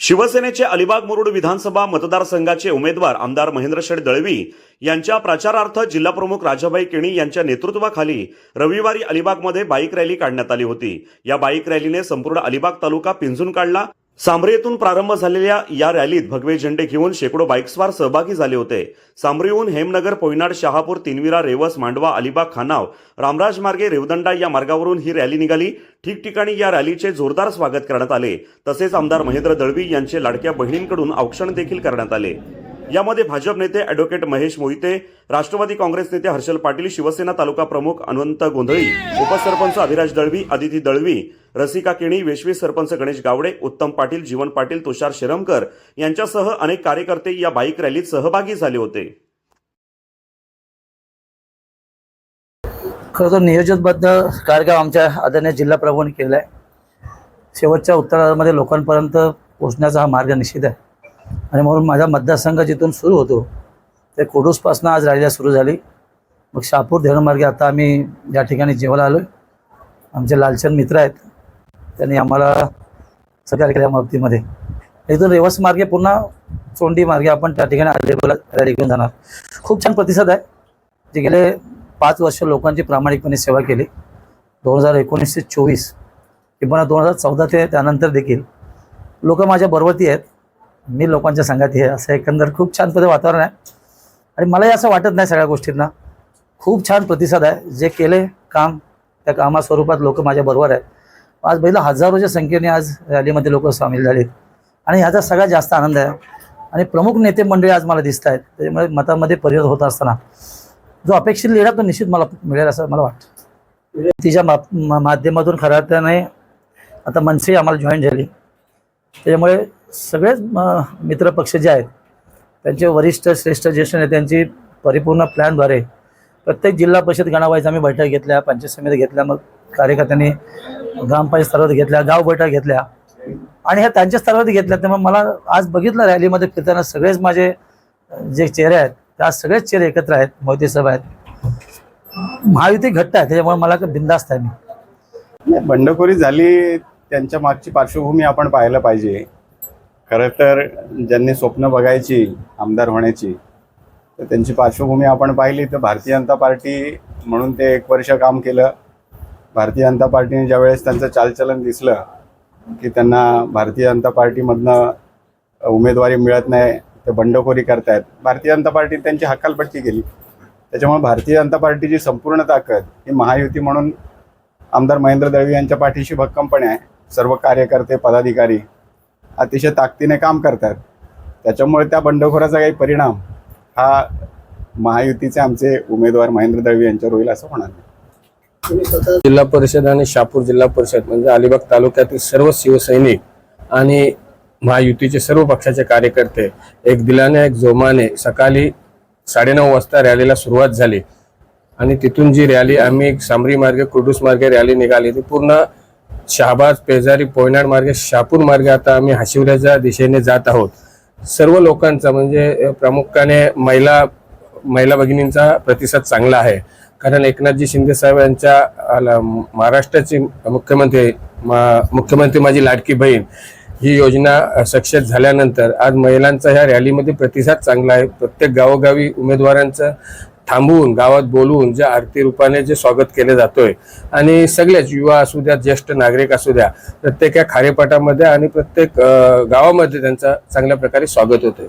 शिवसेनेचे अलिबाग मुरुड विधानसभा मतदारसंघाचे उमेदवार आमदार महेंद्रशेठ दळवी यांच्या प्रचारार्थ जिल्हाप्रमुख राजाभाई केणी यांच्या नेतृत्वाखाली रविवारी अलिबागमध्ये बाईक रॅली काढण्यात आली होती. या बाईक रॅलीने संपूर्ण अलिबाग तालुका पिंजून काढला सांबरे येथून प्रारंभ झालेल्या या रॅलीत भगवे झेंडे घेऊन शेकडो बाईक्सवार सहभागी झाले होते. सांबरेहून हेमनगर पोयनाड शहापूर तिनविरा रेवस मांडवा अलिबाग खानाव रामराज मार्गे रेवदंडा या मार्गावरून ही रॅली निघाली. ठिकठिकाणी या रॅलीचे जोरदार स्वागत करण्यात आले. तसेच आमदार महेंद्र दळवी यांचे लाडक्या बहिणींकडून औक्षण देखील करण्यात आले. यामध्ये भाजप नेते अॅडव्होकेट महेश मोहिते राष्ट्रवादी काँग्रेस नेते हर्षल पाटील शिवसेना तालुका प्रमुख अनवंत गोंधळी उपसरपंच अभिराज दळवी अदिती दळवी रसिका केणी वेशवी सरपंच गणेश गावडे उत्तम पाटील जीवन पाटील तुषार शिरमकर यांच्यासह अनेक कार्यकर्ते या बाईक रॅलीत सहभागी झाले होते. खरं तर नियोजनबद्ध कार्यक्रम आमच्या आदरणीय जिल्हा प्रभूंनी केला आहे. शेवटच्या उत्तरामध्ये लोकांपर्यंत पोहोचण्याचा हा मार्ग निश्चित आहे. आणि म्हणून माझा मतदारसंघ जिथून सुरू होतो ते कोडूसपासून आज रॅलीला सुरू झाली. मग शहापूर धरणमार्गे आता आम्ही या ठिकाणी जेवायला आलो आहे आमचे लालचंद मित्र आहेत. त्यांनी आम्हाला सहकार्य केल्या बाबतीमध्ये. इथून रेवस मार्गे पुन्हा चोंडी मार्गे आपण त्या ठिकाणी अवेलेबल रॅली घेऊन जाणार. खूप छान प्रतिसाद आहे. जे गेले पाच वर्ष लोकांची प्रामाणिकपणे सेवा केली. दोन हजार एकोणीसशे चोवीस किंवा दोन हजार चौदा ते त्यानंतर देखील. लोक माझ्या बरोबरती आहेत. मी लोकांच्या संघात आहे असं एकंदर खूप छान पद्धती वातावरण आहे. आणि मलाही असं वाटत नाही सगळ्या गोष्टींना. खूप छान प्रतिसाद आहे. जे केले काम त्या कामा स्वरूपात लोक माझ्या बरोबर आहेत. आज बघितलं हजारोच्या संख्येने आज रॅलीमध्ये लोक सामील झालेत. आणि ह्याचा सगळ्यात जास्त आनंद आहे. आणि प्रमुख नेते मंडळी आज मला दिसत आहेत. त्याच्यामुळे मतामध्ये परिवर्तन होत असताना. जो अपेक्षित लिहिला तो निश्चित मला मिळेल असं मला वाटतं. तिच्या मा मा- माध्यमातून खऱ्या अर्थाने आता मनसे आम्हाला जॉईन झाली. त्याच्यामुळे सगळेच म- मित्रपक्ष जे आहेत त्यांचे वरिष्ठ श्रेष्ठ ज्येष्ठ नेत्यांची परिपूर्ण प्लॅनद्वारे प्रत्येक जिल्हा परिषद गणावाईज आम्ही बैठक घेतल्या पंचायत समिती घेतल्या मग कार्यकर्त्यांनी ग्रामपंचायत स्तरावर घेतल्या गाव बैठक घेतल्या. आणि ह्या त्यांच्या स्तरावर घेतल्या त्यामुळे मला आज बघितलं रॅलीमध्ये फिरताना सगळेच माझे जे चेहरे आहेत त्या सगळेच चेहरे एकत्र आहेत मोदी साहेब आहेत. महायुती घट्ट आहे त्याच्यामुळे मला बिंदास्त आहे मी. बंडखोरी झाली त्यांच्या मागची पार्श्वभूमी आपण पाहायला पाहिजे. खरं तर ज्यांनी स्वप्न बघायची आमदार होण्याची तर त्यांची पार्श्वभूमी आपण पाहिली तर भारतीय जनता पार्टी म्हणून ते एक वर्ष काम केलं. भारतीय जनता पार्टीने ज्यावेळेस त्यांचं चालचलन दिसलं की त्यांना भारतीय जनता पार्टीमधनं उमेदवारी मिळत नाही ते बंडखोरी करतायत. भारतीय जनता पार्टीने त्यांची हकालपट्टी केली. त्याच्यामुळे भारतीय जनता पार्टीची संपूर्ण ताकद ही महायुती म्हणून आमदार महेंद्र दळवी यांच्या पाठीशी भक्कमपणे आहे. सर्व कार्यकर्ते पदाधिकारी अतिशय ताकदीने काम करतात. त्याच्यामुळे त्या बंडखोराचा काही परिणाम हा महायुतीचे आमचे उमेदवार महेंद्र दळवी यांच्यावर होईल असं होणार नाही. जिल्हा परिषद आणि शहापूर जिल्हा परिषद म्हणजे अलिबाग तालुक्यातील सर्व शिवसैनिक आणि महायुतीचे सर्व पक्षाचे कार्यकर्ते एक दिलाने एक जोमाने सकाळी साडेनऊ वाजता रॅलीला सुरुवात झाली. आणि तिथून जी रॅली आम्ही सामरी मार्गे कुडूस मार्गे रॅली निघाली ती पूर्ण शहाबाद पेजारी पोयनाड मार्गे शापूर मार्गे आता आम्ही हाशिवऱ्याच्या दिशेने जात आहोत. सर्व लोकांचा म्हणजे प्रामुख्याने महिला महिला भगिनींचा प्रतिसाद चांगला आहे. कारण एकनाथजी शिंदे साहेब यांच्या महाराष्ट्राची मुख्यमंत्री मा- मुख्यमंत्री माझी लाडकी बहीण ही योजना सक्सेस झाल्यानंतर आज महिलांचा ह्या रॅलीमध्ये प्रतिसाद चांगला आहे. प्रत्येक गावोगावी उमेदवारांचं थांबून गावात बोलून ज्या आरती रूपाने जे स्वागत केले जातोय आणि सगळ्याच युवा असू द्या ज्येष्ठ नागरिक असू द्या प्रत्येक या खारेपाटामध्ये आणि प्रत्येक गावामध्ये त्यांचं चांगल्या प्रकारे स्वागत होतोय.